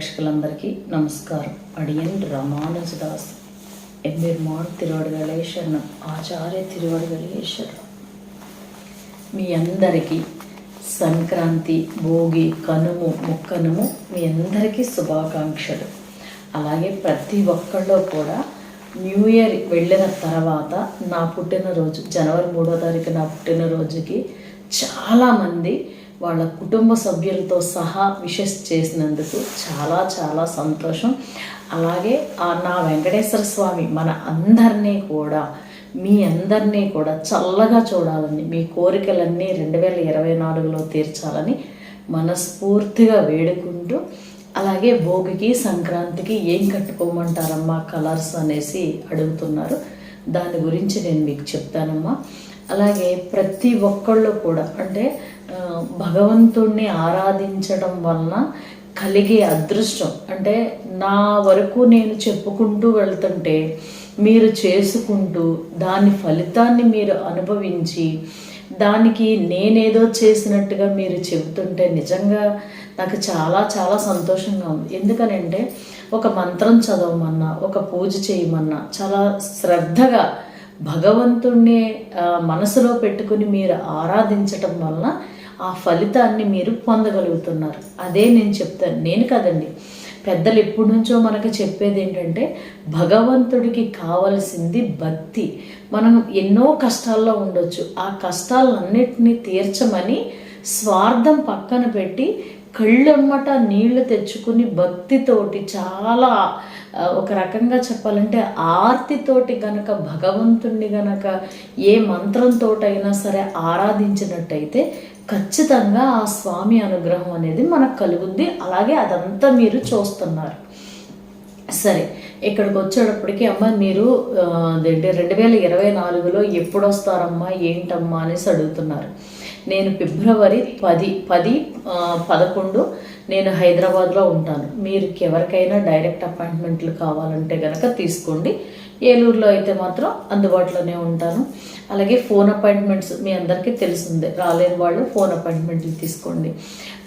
ప్రేక్షకులందరికీ నమస్కారం. అడియన్ రామానుజదాస్ ఎమ్మెర్మాన్ తిరువడి శరణం ఆచార్య తిరువడగలే శరణం మీ అందరికీ సంక్రాంతి భోగి కనుము ముక్కనుము మీ అందరికీ శుభాకాంక్షలు. అలాగే ప్రతి ఒక్కళ్ళు కూడా న్యూ ఇయర్ వెళ్ళిన తర్వాత నా పుట్టినరోజు జనవరి మూడో తారీఖు నా పుట్టినరోజుకి చాలామంది వాళ్ళ కుటుంబ సభ్యులతో సహా విషెస్ చేసినందుకు చాలా చాలా సంతోషం. అలాగే ఆ నా వెంకటేశ్వర స్వామి మన అందరినీ కూడా మీ అందరినీ కూడా చల్లగా చూడాలని మీ కోరికలన్నీ రెండు వేల ఇరవై నాలుగులో తీర్చాలని మనస్ఫూర్తిగా వేడుకుంటూ అలాగే భోగికి సంక్రాంతికి ఏం కట్టుకోమంటారమ్మా కలర్స్ అనేసి అడుగుతున్నారు. దాని గురించి నేను మీకు చెప్తానమ్మా. అలాగే ప్రతి ఒక్కళ్ళు కూడా అంటే భగవంతుణ్ణి ఆరాధించడం వలన కలిగే అదృష్టం. అంటే నా వరకు నేను చెప్పుకుంటూ వెళ్తుంటే మీరు చేసుకుంటూ దాని ఫలితాన్ని మీరు అనుభవించి దానికి నేనేదో చేసినట్టుగా మీరు చెబుతుంటే నిజంగా నాకు చాలా చాలా సంతోషంగా ఉంది. ఎందుకనంటే ఒక మంత్రం చదవమన్నా ఒక పూజ చేయమన్నా చాలా శ్రద్ధగా భగవంతుణ్ణి మనసులో పెట్టుకుని మీరు ఆరాధించటం వలన ఆ ఫలితాన్ని మీరు పొందగలుగుతున్నారు. అదే నేను చెప్తాను నేను కదండి. పెద్దలు ఎప్పటి నుంచో మనకు చెప్పేది ఏంటంటే భగవంతుడికి కావలసింది భక్తి. మనం ఎన్నో కష్టాల్లో ఉండొచ్చు. ఆ కష్టాలన్నిటినీ తీర్చమని స్వార్థం పక్కన పెట్టి కళ్ళమ్మట నీళ్ళు తెచ్చుకుని భక్తితోటి చాలా ఒక రకంగా చెప్పాలంటే ఆర్తితోటి గనక భగవంతుణ్ణి గనక ఏ మంత్రంతోటైనా సరే ఆరాధించినట్టయితే ఖచ్చితంగా ఆ స్వామి అనుగ్రహం అనేది మనకు కలుగుద్ది. అలాగే అదంతా మీరు చూస్తున్నారు. సరే ఇక్కడికి వచ్చేటప్పటికి అమ్మ మీరు రెండు వేల ఇరవై నాలుగులో ఎప్పుడు వస్తారమ్మా ఏంటమ్మా అనేసి అడుగుతున్నారు. నేను ఫిబ్రవరి పది పది పదకొండు నేను హైదరాబాద్లో ఉంటాను. మీరు ఎవరికైనా డైరెక్ట్ అపాయింట్మెంట్లు కావాలంటే కనుక తీసుకోండి. ఏలూరులో అయితే మాత్రం అందుబాటులోనే ఉంటాను. అలాగే ఫోన్ అపాయింట్మెంట్స్ మీ అందరికీ తెలిసిందే. రాలేని వాళ్ళు ఫోన్ అపాయింట్మెంట్లు తీసుకోండి.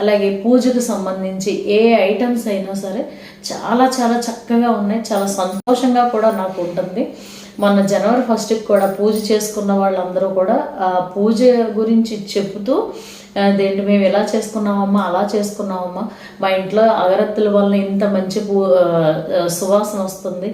అలాగే పూజకు సంబంధించి ఏ ఐటమ్స్ అయినా సరే చాలా చాలా చక్కగా ఉన్నాయి. చాలా సంతోషంగా కూడా నాకు ఉంటుంది. మొన్న జనవరి ఫస్ట్కి కూడా పూజ చేసుకున్న వాళ్ళందరూ కూడా పూజ గురించి చెబుతూ అదేంటి మేము ఎలా చేసుకున్నామమ్మా అలా చేసుకున్నామమ్మా మా ఇంట్లో అగరత్తుల వల్ల ఇంత మంచి పూ సువాసన వస్తుంది.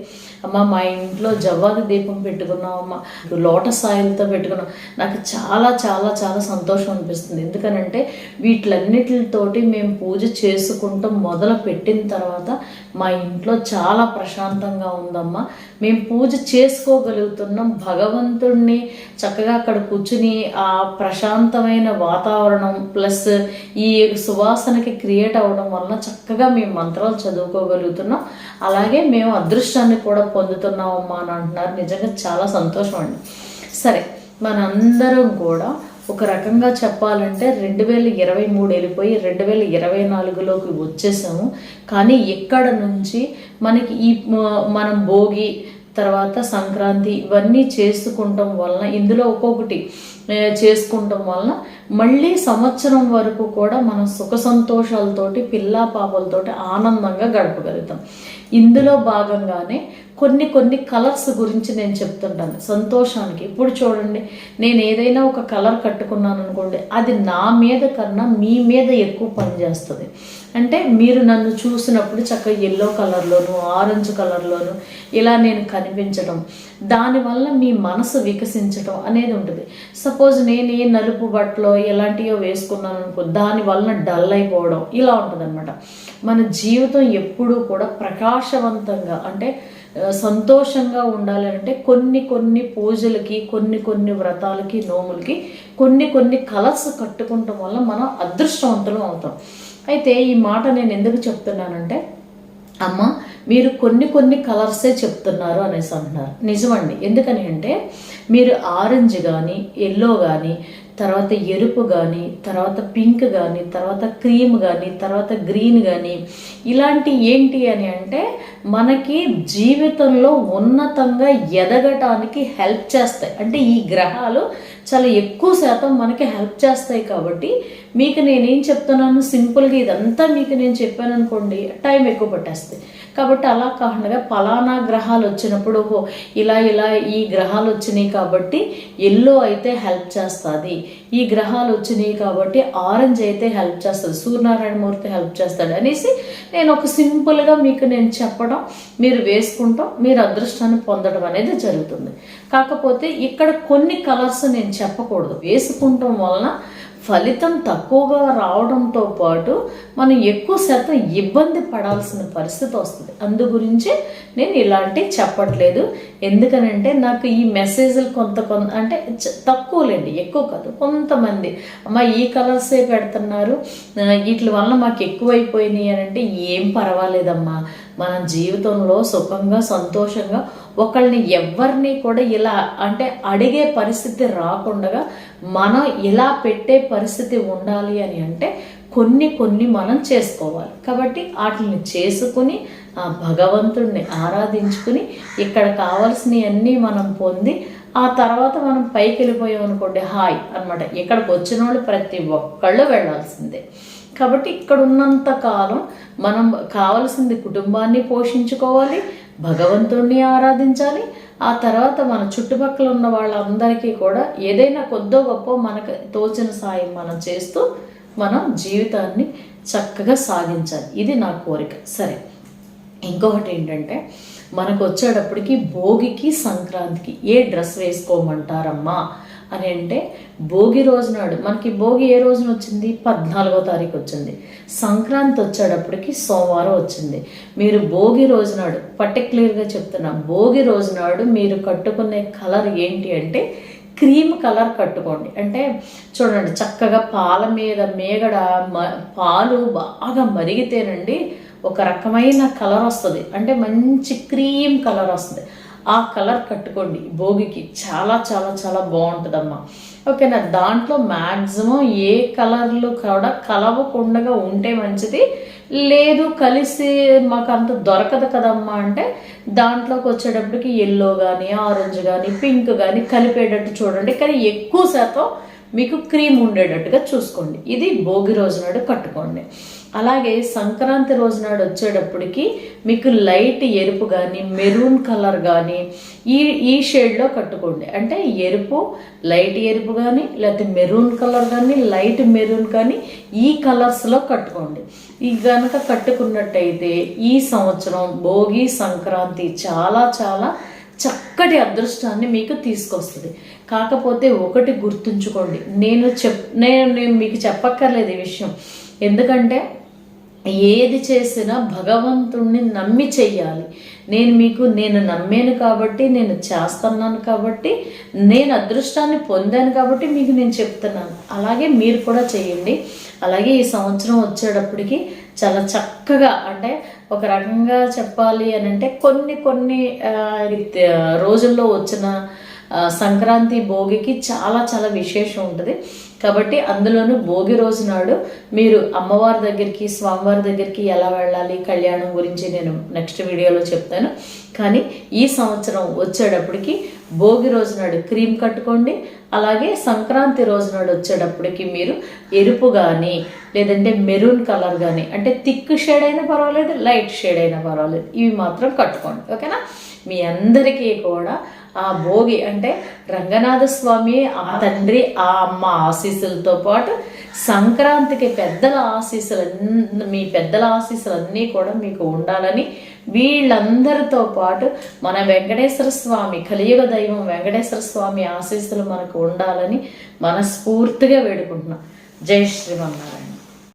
అమ్మ మా ఇంట్లో జవ్వాది దీపం పెట్టుకున్నామమ్మా లోటస్ ఆయిల్తో పెట్టుకున్నాం నాకు చాలా చాలా చాలా సంతోషం అనిపిస్తుంది. ఎందుకనంటే వీటిలన్నిటితోటి మేము పూజ చేసుకుంటాం మొదలు పెట్టిన తర్వాత మా ఇంట్లో చాలా ప్రశాంతంగా ఉందమ్మా. మేము పూజ చేసుకోగలుగుతున్నాం. భగవంతుణ్ణి చక్కగా అక్కడ కూర్చుని ఆ ప్రశాంతమైన వాతావరణం ప్లస్ ఈ సువాసనకి క్రియేట్ అవ్వడం వలన చక్కగా మేము మంత్రాలు చదువుకోగలుగుతున్నాం. అలాగే మేము అదృష్టాన్ని కూడా పొందుతున్నామమ్మా అని అంటున్నారు. నిజంగా చాలా సంతోషం అండి. సరే మనందరం కూడా ఒక రకంగా చెప్పాలంటే రెండు వేల ఇరవై మూడు వెళ్ళిపోయి రెండు వేల ఇరవై నాలుగులోకి వచ్చేసాము. కానీ ఎక్కడ నుంచి మనకి ఈ మనం భోగి తర్వాత సంక్రాంతి ఇవన్నీ చేసుకుంటాం వలన ఇందులో ఒక్కొక్కటి చేసుకుంటాం వలన మళ్ళీ సంవత్సరం వరకు కూడా మనం సుఖ సంతోషాలతోటి పిల్లా పాపలతోటి ఆనందంగా గడపగలుగుతాం. ఇందులో భాగంగానే కొన్ని కొన్ని కలర్స్ గురించి నేను చెప్తుంటాను సంతోషానికి. ఇప్పుడు చూడండి నేను ఏదైనా ఒక కలర్ కట్టుకున్నాను అనుకోండి అది నా మీద కన్నా మీ మీద ఎక్కువ పనిచేస్తుంది. అంటే మీరు నన్ను చూసినప్పుడు చక్కగా ఎల్లో కలర్లోను ఆరెంజ్ కలర్లోను ఇలా నేను కనిపించడం దానివల్ల మీ మనసు వికసించడం అనేది ఉంటుంది. సపోజ్ నేను ఏ నలుపు బట్టలో ఎలాంటివో వేసుకున్నాను అనుకో దాని వలన డల్ అయిపోవడం ఇలా ఉంటుంది మన జీవితం ఎప్పుడూ కూడా ప్రకాశవంతంగా అంటే సంతోషంగా ఉండాలి అంటే కొన్ని కొన్ని పూజలకి కొన్ని కొన్ని వ్రతాలకి నోములకి కొన్ని కొన్ని కలర్స్ కట్టుకుంటాం వల్ల మనం అదృష్టవంతులం అవుతాం. అయితే ఈ మాట నేను ఎందుకు చెప్తున్నానంటే అమ్మ మీరు కొన్ని కొన్ని కలర్సే చెప్తున్నారు అనేసి అంటున్నారు. నిజమండి. ఎందుకని అంటే మీరు ఆరెంజ్ కానీ ఎల్లో కానీ తర్వాత ఎరుపు కానీ తర్వాత పింక్ కానీ తర్వాత క్రీమ్ కానీ తర్వాత గ్రీన్ కానీ ఇలాంటి ఏంటి అని అంటే మనకి జీవితంలో ఉన్నతంగా ఎదగటానికి హెల్ప్ చేస్తాయి. అంటే ఈ గ్రహాలు చాలా ఎక్కువ శాతం మనకి హెల్ప్ చేస్తాయి కాబట్టి మీకు నేనేం చెప్తున్నాను? సింపుల్గా ఇదంతా మీకు నేను చెప్పాను అనుకోండి టైం ఎక్కువ పట్టేస్తాయి. కాబట్టి అలా కాకుండా పలానా గ్రహాలు వచ్చినప్పుడు ఓహో ఇలా ఇలా ఈ గ్రహాలు వచ్చినాయి కాబట్టి ఎల్లో అయితే హెల్ప్ చేస్తుంది. ఈ గ్రహాలు వచ్చినాయి కాబట్టి ఆరెంజ్ అయితే హెల్ప్ చేస్తుంది. సూర్యనారాయణ మూర్తి హెల్ప్ చేస్తాడు. అనేసి నేను ఒక సింపుల్గా మీకు నేను చెప్పడం మీరు వేసుకుంటాం మీరు అదృష్టాన్ని పొందడం అనేది జరుగుతుంది. కాకపోతే ఇక్కడ కొన్ని కలర్స్ నేను చెప్పకూడదు. వేసుకుంటాం వలన ఫలితం తక్కువగా రావడంతో పాటు మనం ఎక్కువ శాతం ఇబ్బంది పడాల్సిన పరిస్థితి వస్తుంది. అందు గురించి నేను ఇలాంటి చెప్పట్లేదు. ఎందుకనంటే నాకు ఈ మెసేజ్లు కొంత కొంత అంటే చ- తక్కువలేండి ఎక్కువ కాదు. కొంతమంది అమ్మ ఈ కలర్సే పెడుతున్నారు. వీటి వల్ల మాకు ఎక్కువైపోయినాయి అని అంటే ఏం పర్వాలేదమ్మా. మన జీవితంలో సుఖంగా సంతోషంగా ఒకళ్ళని ఎవరిని కూడా ఇలా అంటే అడిగే పరిస్థితి రాకుండా మనం ఎలా పెట్టే పరిస్థితి ఉండాలి అని అంటే కొన్ని కొన్ని మనం చేసుకోవాలి. కాబట్టి వాటిని చేసుకుని ఆ భగవంతుడిని ఆరాధించుకుని ఇక్కడ కావాల్సినవన్నీ మనం పొంది ఆ తర్వాత మనం పైకి వెళ్ళిపోయాం అనుకోండి హాయ్ అన్నమాట. ఇక్కడికి వచ్చిన వాళ్ళు ప్రతి ఒక్కళ్ళు వెళ్ళాల్సిందే. కాబట్టి ఇక్కడ ఉన్నంత కాలం మనం కావలసింది కుటుంబాన్ని పోషించుకోవాలి భగవంతుణ్ణి ఆరాధించాలి ఆ తర్వాత మన చుట్టుపక్కల ఉన్న వాళ్ళందరికీ కూడా ఏదైనా కొద్దో గొప్ప మనకు తోచిన సాయం మనం చేస్తూ మనం జీవితాన్ని చక్కగా సాగించాలి. ఇది నా కోరిక. సరే. ఇంకొకటి ఏంటంటే మనకు వచ్చేటప్పటికి భోగికి సంక్రాంతికి ఏ డ్రెస్ వేసుకోమంటారమ్మా? అని అంటే భోగి రోజు నాడు. మనకి భోగి ఏ రోజున వచ్చింది? పద్నాలుగో తారీఖు వచ్చింది. సంక్రాంతి వచ్చేటప్పటికి సోమవారం వచ్చింది. మీరు భోగి రోజు నాడు పర్టిక్యులర్గా చెప్తున్నా భోగి రోజు నాడు మీరు కట్టుకునే కలర్ ఏంటి అంటే క్రీమ్ కలర్ కట్టుకోండి. అంటే చూడండి చక్కగా పాల మీద మేగడ మ పాలు బాగా మరిగితేనండి ఒక రకమైన కలర్ వస్తుంది. అంటే మంచి క్రీమ్ కలర్ వస్తుంది. ఆ కలర్ కట్టుకోండి. భోగికి చాలా చాలా చాలా బాగుంటుందమ్మా. ఓకేనా? దాంట్లో మ్యాక్సిమం ఏ కలర్లు కూడా కలవకుండా ఉంటే మంచిది. లేదు కలిసి మాకు అంత దొరకదు కదమ్మా అంటే దాంట్లోకి వచ్చేటప్పటికి ఎల్లో కానీ ఆరెంజ్ కానీ పింక్ కానీ కలిపేటట్టు చూడండి. కానీ ఎక్కువ శాతం మీకు క్రీమ్ ఉండేటట్టుగా చూసుకోండి. ఇది భోగి రోజు నాడు కట్టుకోండి. అలాగే సంక్రాంతి రోజు నాడు వచ్చేటప్పటికి మీకు లైట్ ఎరుపు కానీ మెరూన్ కలర్ కానీ ఈ ఈ షేడ్లో కట్టుకోండి. అంటే ఎరుపు లైట్ ఎరుపు కానీ లేకపోతే మెరూన్ కలర్ కానీ లైట్ మెరూన్ కానీ ఈ కలర్స్లో కట్టుకోండి. ఈ కనుక కట్టుకున్నట్టయితే ఈ సంవత్సరం భోగి సంక్రాంతి చాలా చాలా చక్కటి అదృష్టాన్ని మీకు తీసుకొస్తుంది. కాకపోతే ఒకటి గుర్తుంచుకోండి. నేను చెప్ నేను నేను మీకు చెప్పక్కర్లేదు ఈ విషయం. ఎందుకంటే ఏది చేసినా భగవంతుణ్ణి నమ్మి చెయ్యాలి. నేను మీకు నేను నమ్మాను కాబట్టి నేను చేస్తున్నాను కాబట్టి నేను అదృష్టాన్ని పొందాను కాబట్టి మీకు నేను చెప్తున్నాను. అలాగే మీరు కూడా చేయండి అలాగే ఈ సంవత్సరం వచ్చేటప్పటికి చాలా చక్కగా అంటే ఒక రకంగా చెప్పాలి అని అంటే కొన్ని కొన్ని రోజుల్లో వచ్చిన సంక్రాంతి భోగికి చాలా చాలా విశేషం ఉంటుంది. కాబట్టి అందులోనూ భోగి రోజు నాడు మీరు అమ్మవారి దగ్గరికి స్వామివారి దగ్గరికి ఎలా వెళ్ళాలి? కళ్యాణం గురించి నేను నెక్స్ట్ వీడియోలో చెప్తాను. కానీ ఈ సంవత్సరం వచ్చేటప్పటికి భోగి రోజు నాడు క్రీమ్ కట్టుకోండి అలాగే సంక్రాంతి రోజు నాడు వచ్చేటప్పటికి మీరు ఎరుపు కానీ లేదంటే మెరూన్ కలర్ కానీ అంటే థిక్ షేడ్ అయినా పర్వాలేదు లైట్ షేడ్ అయినా పర్వాలేదు ఇవి మాత్రం కట్టుకోండి ఓకేనా? మీ అందరికీ కూడా ఆ భోగి అంటే రంగనాథ స్వామి ఆ తండ్రి ఆ అమ్మ ఆశీస్సులతో పాటు సంక్రాంతికి పెద్దల ఆశీస్సులు మీ పెద్దల ఆశీస్సులు అన్నీ కూడా మీకు ఉండాలని వీళ్ళందరితో పాటు మన వెంకటేశ్వర స్వామి కలియుగ దైవం వెంకటేశ్వర స్వామి ఆశీస్సులు మనకు ఉండాలని మనస్ఫూర్తిగా వేడుకుంటున్నాం. జై శ్రీమన్నారాయణ.